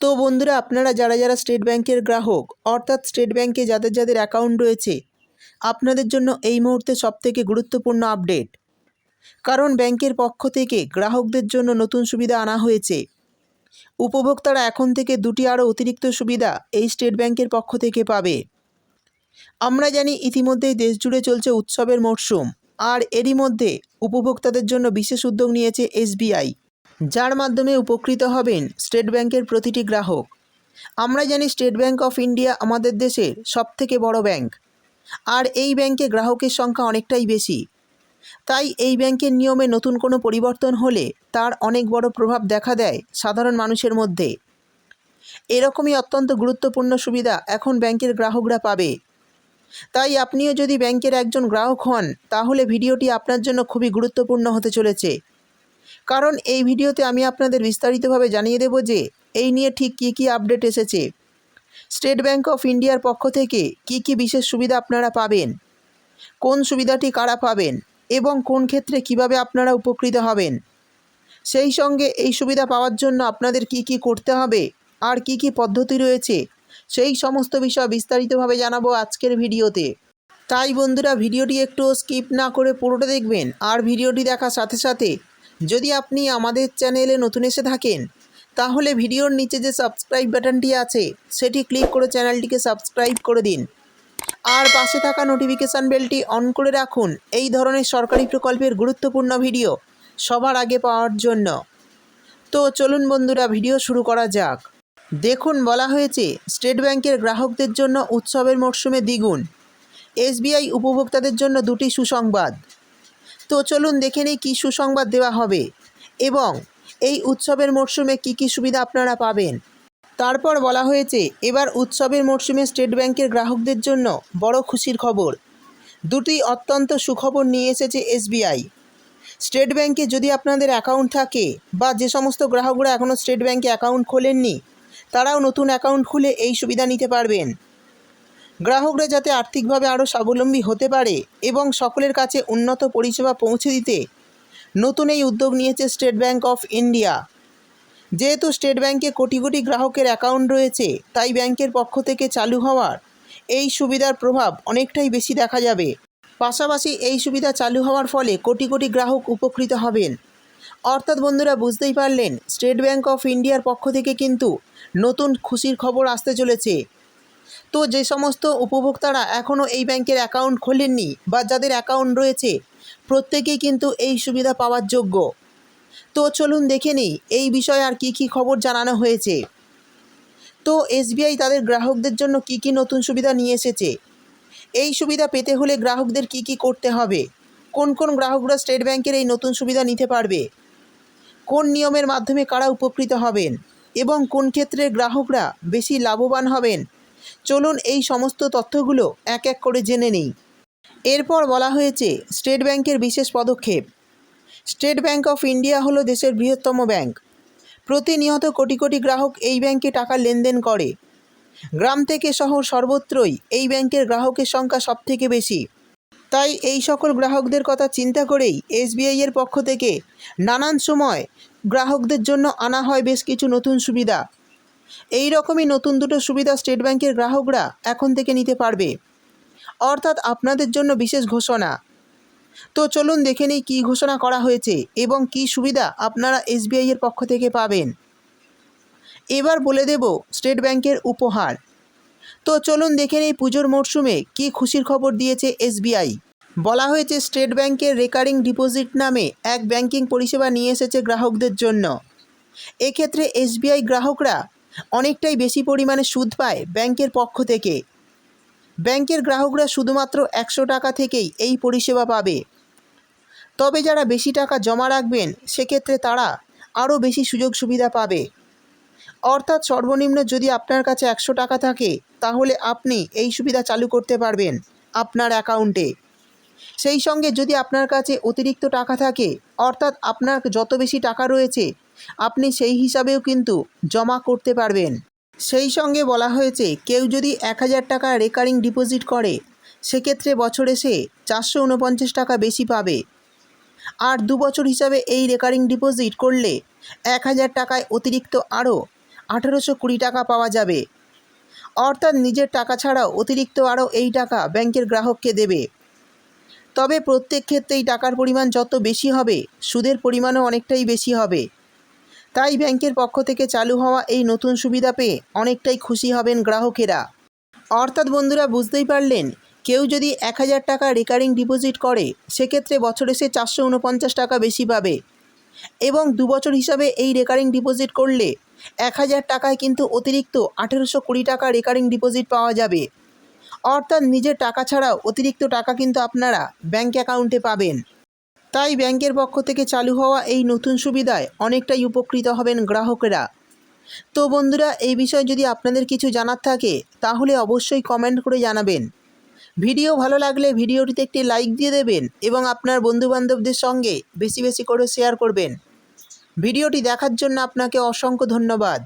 তো বন্ধুরা, আপনারা যারা যারা স্টেট ব্যাংকের গ্রাহক, অর্থাৎ স্টেট ব্যাংকে যাদের যাদের অ্যাকাউন্ট রয়েছে, আপনাদের জন্য এই মুহূর্তে সবথেকে গুরুত্বপূর্ণ আপডেট। কারণ ব্যাংকের পক্ষ থেকে গ্রাহকদের জন্য নতুন সুবিধা আনা হয়েছে। উপভোক্তারা এখন থেকে দুটি আরও অতিরিক্ত সুবিধা এই স্টেট ব্যাংকের পক্ষ থেকে পাবে। আমরা জানি ইতিমধ্যেই দেশ জুড়ে চলছে উৎসবের মরশুম আর এরই মধ্যে উপভোক্তাদের জন্য বিশেষ উদ্যোগ নিয়েছে এসবিআই। যার মাধ্যমে উপকৃত হবেন স্টেট ব্যাংকের প্রতিটি গ্রাহক। আমরা জানি স্টেট ব্যাংক অফ ইন্ডিয়া আমাদের দেশের সবথেকে বড় ব্যাংক। আর এই ব্যাংকে গ্রাহকের সংখ্যা অনেকটাই বেশি। তাই এই ব্যাংকের নিয়মে নতুন কোনো পরিবর্তন হলে তার অনেক বড় প্রভাব দেখা দেয় সাধারণ মানুষের মধ্যে। এরকমই অত্যন্ত গুরুত্বপূর্ণ সুবিধা এখন ব্যাংকের গ্রাহকরা পাবে। তাই আপনিও যদি ব্যাংকের একজন গ্রাহক হন, তাহলে ভিডিওটি আপনার জন্য খুবই গুরুত্বপূর্ণ হতে চলেছে। কারণ এই ভিডিওতে আমি আপনাদের বিস্তারিতভাবে জানিয়ে দেব যে এই নিয়ে ঠিক কী কী আপডেট এসেছে। স্টেট ব্যাঙ্ক অফ ইন্ডিয়ার পক্ষ থেকে কী কী বিশেষ সুবিধা আপনারা পাবেন? কোন সুবিধাটি কারা পাবেন? এবং কোন ক্ষেত্রে কীভাবে আপনারা উপকৃত হবেন? সেই সঙ্গে এই সুবিধা পাওয়ার জন্য আপনাদের কি কি করতে হবে? আর কি কি পদ্ধতি রয়েছে? সেই সমস্ত বিষয় বিস্তারিতভাবে জানাব আজকের ভিডিওতে। তাই বন্ধুরা, ভিডিওটি একটু স্কিপ না করে পুরোটা দেখবেন। আর ভিডিওটি দেখার সাথে সাথে যদি আপনি আমাদের চ্যানেলে নতুন এসে থাকেন, তাহলে ভিডিওর নিচে যে সাবস্ক্রাইব বাটনটি আছে, সেটি ক্লিক করে চ্যানেলটিকে সাবস্ক্রাইব করে দিন। আর পাশে থাকা নোটিফিকেশান বেলটি অন করে রাখুন। এই ধরনের সরকারি প্রকল্পের গুরুত্বপূর্ণ ভিডিও সবার আগে পাওয়ার জন্য। তো চলুন বন্ধুরা, ভিডিও শুরু করা যাক। দেখুন, বলা হয়েছে, স্টেট ব্যাংকের গ্রাহকদের জন্য উৎসবের মরশুমে দ্বিগুণ। এসবিআই উপভোক্তাদের জন্য দুটি সুসংবাদ। তো চলুন দেখে নিই কী সুসংবাদ দেওয়া হবে। এবং এই উৎসবের মরশুমে কী কী সুবিধা আপনারা পাবেন? তারপর বলা হয়েছে, এবার উৎসবের মরশুমে স্টেট ব্যাংকের গ্রাহকদের জন্য বড় খুশির খবর। দুটি অত্যন্ত সুখবর নিয়ে এসেছে এসবিআই। স্টেট ব্যাংকে যদি আপনাদের অ্যাকাউন্ট থাকে বা যে সমস্ত গ্রাহকরা এখনও স্টেট ব্যাংকে অ্যাকাউন্ট খোলেননি, তারাও নতুন অ্যাকাউন্ট খুলে এই সুবিধা নিতে পারবেন। গ্রাহকরা যাতে আর্থিকভাবে আরও স্বাবলম্বী হতে পারে এবং সকলের কাছে উন্নত পরিষেবা পৌঁছে দিতে নতুন এই উদ্যোগ নিয়েছে স্টেট ব্যাংক অফ ইন্ডিয়া। যেহেতু স্টেট ব্যাংকে কোটি কোটি গ্রাহকের অ্যাকাউন্ট রয়েছে, তাই ব্যাংকের পক্ষ থেকে চালু হওয়ার এই সুবিধার প্রভাব অনেকটাই বেশি দেখা যাবে। পাশাপাশি এই সুবিধা চালু হওয়ার ফলে কোটি কোটি গ্রাহক উপকৃত হবেন। অর্থাৎ বন্ধুরা, বুঝতেই পারলেন, স্টেট ব্যাংক অফ ইন্ডিয়ার পক্ষ থেকে কিন্তু নতুন খুশির খবর আসতে চলেছে। তো যে সমস্ত উপভোক্তারা এখনও এই ব্যাংকের অ্যাকাউন্ট খোলেননি বা যাদের অ্যাকাউন্ট রয়েছে, প্রত্যেকেই কিন্তু এই সুবিধা পাওয়ার যোগ্য। তো চলুন দেখে নিই, এই বিষয়ে আর কি কি খবর জানানো হয়েছে। তো এসবিআই তাদের গ্রাহকদের জন্য কি কি নতুন সুবিধা নিয়ে এসেছে? এই সুবিধা পেতে হলে গ্রাহকদের কি কি করতে হবে? কোন কোন গ্রাহকরা স্টেট ব্যাংকের এই নতুন সুবিধা নিতে পারবে? কোন নিয়মের মাধ্যমে কারা উপকৃত হবেন? এবং কোন ক্ষেত্রে গ্রাহকরা বেশি লাভবান হবেন? চলুন এই সমস্ত তথ্যগুলো এক এক করে জেনে নেই। এরপর বলা হয়েছে, স্টেট ব্যাংকের বিশেষ পদক্ষেপ। স্টেট ব্যাংক অফ ইন্ডিয়া হলো দেশের বৃহত্তম ব্যাংক। প্রতিনিয়ত কোটি কোটি গ্রাহক এই ব্যাংকে টাকা লেনদেন করে। গ্রাম থেকে শহর সর্বত্রই এই ব্যাংকের গ্রাহকের সংখ্যা সবথেকে বেশি। তাই এই সকল গ্রাহকদের কথা চিন্তা করেই এসবিআই এর পক্ষ থেকে নানান সময় গ্রাহকদের জন্য আনা হয় বেশ কিছু নতুন সুবিধা। এই রকমই নতুন দুটো সুবিধা স্টেট ব্যাংকের গ্রাহকরা এখন থেকে নিতে পারবে। অর্থাৎ আপনাদের জন্য বিশেষ ঘোষণা। তো চলুন দেখে নিই কী ঘোষণা করা হয়েছে এবং কী সুবিধা আপনারা এসবিআই এর পক্ষ থেকে পাবেন। এবার বলে দেব স্টেট ব্যাংকের উপহার। তো চলুন দেখে নিই পুজোর মরশুমে কী খুশির খবর দিয়েছে এসবিআই। বলা হয়েছে স্টেট ব্যাংকের রেকারিং ডিপোজিট নামে এক ব্যাংকিং পরিষেবা নিয়ে এসেছে গ্রাহকদের জন্য। এক্ষেত্রে এসবিআই গ্রাহকরা অনেকটাই বেশি পরিমাণে সুদ পায় ব্যাংকের পক্ষ থেকে। ব্যাংকের গ্রাহকরা শুধুমাত্র একশো টাকা থেকেই এই পরিষেবা পাবে। তবে যারা বেশি টাকা জমা রাখবেন, সেক্ষেত্রে তারা আরও বেশি সুযোগ সুবিধা পাবে। অর্থাৎ সর্বনিম্ন যদি আপনার কাছে একশো টাকা থাকে, তাহলে আপনি এই সুবিধা চালু করতে পারবেন আপনার অ্যাকাউন্টে। সেই সঙ্গে যদি আপনার কাছে অতিরিক্ত টাকা থাকে, অর্থাৎ আপনার যত বেশি টাকা রয়েছে, আপনি সেই হিসাবেও কিন্তু জমা করতে পারবেন। সেই সঙ্গে বলা হয়েছে, কেউ যদি এক হাজার টাকা রেকারিং ডিপোজিট করে, সেক্ষেত্রে বছরে সে চারশো উনপঞ্চাশ টাকা বেশি পাবে। আর দু বছর হিসাবে এই রেকারিং ডিপোজিট করলে এক হাজার টাকায় অতিরিক্ত আরও আঠেরোশো কুড়ি টাকা পাওয়া যাবে। অর্থাৎ নিজের টাকা ছাড়াও অতিরিক্ত আরও এই টাকা ব্যাংকের গ্রাহককে দেবে। তবে প্রত্যেক ক্ষেত্রেই টাকার পরিমাণ যত বেশি হবে, সুদের পরিমাণও অনেকটাই বেশি হবে। তাই ব্যাংকের পক্ষ থেকে চালু হওয়া এই নতুন সুবিধা পেয়ে অনেকটাই খুশি হবেন গ্রাহকেরা। অর্থাৎ বন্ধুরা, বুঝতেই পারলেন, কেউ যদি এক হাজার টাকা রেকারিং ডিপোজিট করে, সেক্ষেত্রে বছরে সে চারশো উনপঞ্চাশ টাকা বেশি পাবে। এবং দু বছর হিসাবে এই রেকারিং ডিপোজিট করলে, এক হাজার টাকায় কিন্তু অতিরিক্ত আঠেরোশো কুড়ি টাকা রেকারিং ডিপোজিট পাওয়া যাবে। অর্থাৎ নিজের টাকা ছাড়াও অতিরিক্ত টাকা কিন্তু আপনারা ব্যাঙ্ক অ্যাকাউন্টে পাবেন। তাই ব্যাংকের পক্ষ থেকে চালু হওয়া এই নতুন সুবিধায় অনেকটাই উপকৃত হবেন গ্রাহকেরা। তো বন্ধুরা, এই বিষয়ে যদি আপনাদের কিছু জানার থাকে, তাহলে অবশ্যই কমেন্ট করে জানাবেন। ভিডিও ভালো লাগলে ভিডিওটিতে একটি লাইক দিয়ে দেবেন এবং আপনার বন্ধুবান্ধবদের সঙ্গে বেশি বেশি করে শেয়ার করবেন। ভিডিওটি দেখার জন্য আপনাকে অসংখ্য ধন্যবাদ।